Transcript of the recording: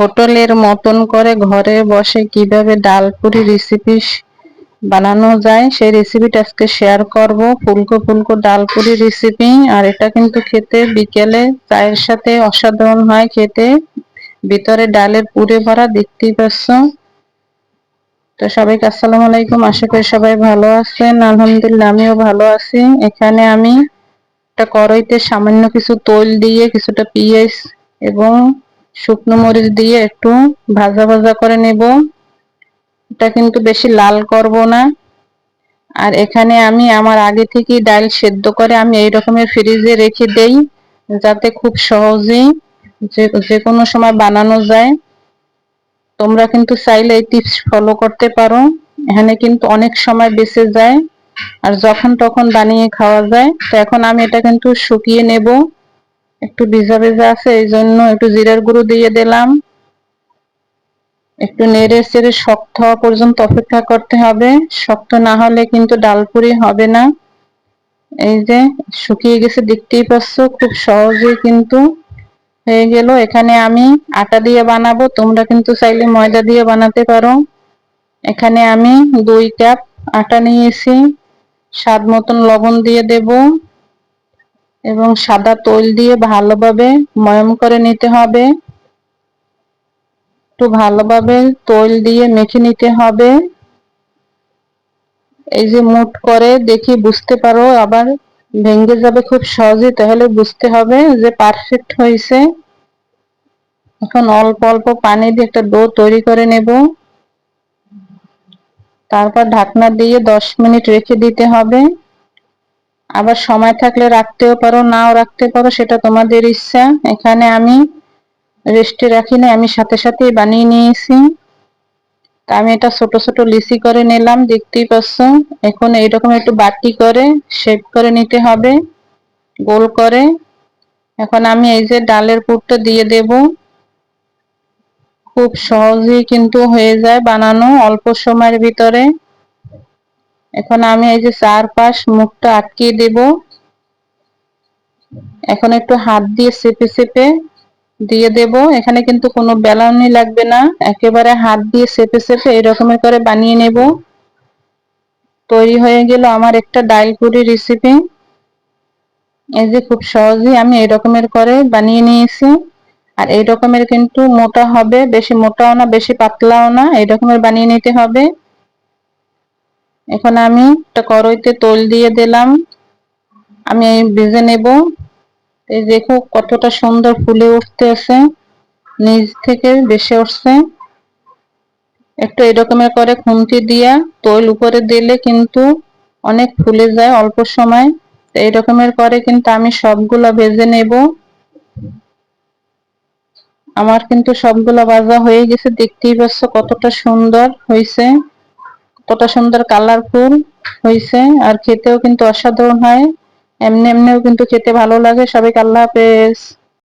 হোটেলের মতন করে ঘরে বসে কীভাবে ডাল পুরি রেসিপি বানানো যায়, সেই রেসিপিটা আজকে শেয়ার করব। ফুলকো ফুলকো ডাল পুরি রেসিপি আর এটা কিন্তু খেতে বিকেলে চায়ের সাথে অসাধারণ হয় খেতে। ভিতরে ডালের পুরে ভরা, দেখতেই পাচ্ছ। তো সবাইকে আসসালামু আলাইকুম। আশা করি সবাই ভালো আছেন। আলহামদুলিল্লাহ, আমিও ভালো আছি। এখানে আমি একটা কড়াইতে সামান্য কিছু তৈল দিয়ে কিছুটা পিঁয়াজ এবং শুকনো মরিচ দিয়ে একটু ভাজা ভাজা করে নেব। এটা কিন্তু বেশি লাল করব না। আর এখানে আমি আমার আগে থেকে ডাল সেদ্ধ করে আমি এই রকমের ফ্রিজে রেখে দেই, যাতে খুব সহজেই যে কোনো সময় বানানো যায়। তোমরা কিন্তু চাইলে এই টিপস ফলো করতে পারো। এখানে কিন্তু অনেক সময় বেঁচে যায়। আর যখন তখন বানিয়ে খাওয়া যায়। তো এখন আমি এটা কিন্তু শুকিয়ে নেব। একটু ভিজা ভেজা আছে, এই জন্য একটু জিরার গুঁড়ো দিয়ে দিলাম। একটু নেড়ে চেড়ে শক্ত হওয়া পর্যন্ত অপেক্ষা করতে হবে। শক্ত না হলে কিন্তু ডালপুরি হবে না। এই যে, শুকিয়ে গেছে, দেখতেই পাচ্ছ, খুব সহজেই কিন্তু হয়ে গেল। এখানে আমি আটা দিয়ে বানাবো, তোমরা কিন্তু চাইলে ময়দা দিয়ে বানাতে পারো। এখানে আমি দুই কাপ আটা নিয়েছি। স্বাদ মতন লবণ দিয়ে দেব। এবং সাদা তৈল দিয়ে ভালোভাবে ময়ম করে নিতে হবে। একটু ভালোভাবে তৈল দিয়ে মেখে নিতে হবে। এই যে মুট করে দেখি বুঝতে পারো, আবার ভেঙে যাবে খুব সহজে, তাহলে বুঝতে হবে যে পারফেক্ট হয়েছে। এখন অল্প অল্প পানি দিয়ে একটা ডো তৈরি করে নেব। তারপর ঢাকনা দিয়ে দশ মিনিট রেখে দিতে হবে। আবার সময় থাকলে রাখতেও পারো, নাও রাখতে পারো, সেটা তোমাদের ইচ্ছা। এখানে আমি রেস্টে রাখি না আমি সাথে সাথে বানিয়ে নিয়েছি। তা আমি এটা ছোট ছোট লিচি করে নিলাম, দেখতেই পাচ্ছ। এখন এইরকম একটু বাটি করে শেপ করে নিতে হবে, গোল করে। এখন আমি এই যে ডালের পুরটা দিয়ে দেব। খুব সহজেই কিন্তু হয়ে যায় বানানো অল্প সময়ের ভিতরে। এখন আমি এই যে চারপাশ মুখটা আটকিয়ে দেব। এখন একটু হাত দিয়ে চেপে চেপে দিয়ে দেব। এখানে কিন্তু কোনো বেলানি লাগবে না। একেবারে হাত দিয়ে চেপে চেপে এরকমের করে বানিয়ে নেব। তৈরি হয়ে গেল আমার একটা ডাইলপুরি রেসিপি এই যে খুব সহজেই আমি এই রকমের করে বানিয়ে নিয়েছি। আর এই রকমের কিন্তু মোটা হবে। বেশি মোটাও না, বেশি পাতলাও না। এই রকমের বানিয়ে নিতে হবে। এখন আমি একটা কড়াইতে তোল দিয়ে দিলাম। আমি ভেজে নেব। এই দেখো কতটা সুন্দর ফুলে উঠতে আছে নিচ থেকে বেশি উঠছে। একটু এরকমের করে খুন্তি দিয়া তৈল উপরে দিলে কিন্তু অনেক ফুলে যায় অল্প সময়। এই রকমের করে কিন্তু আমি সবগুলো ভেজে নেব। আমার কিন্তু সবগুলো ভাজা হয়ে গেছে। দেখতেই পাচ্ছ কতটা সুন্দর হয়েছে। কতটা সুন্দর কালারফুল হয়েছে আর খেতেও কিন্তু অসাধারণ হয়। এমনি এমনিও কিন্তু খেতে ভালো লাগে। সবাইকে আল্লাহ হাফেজ।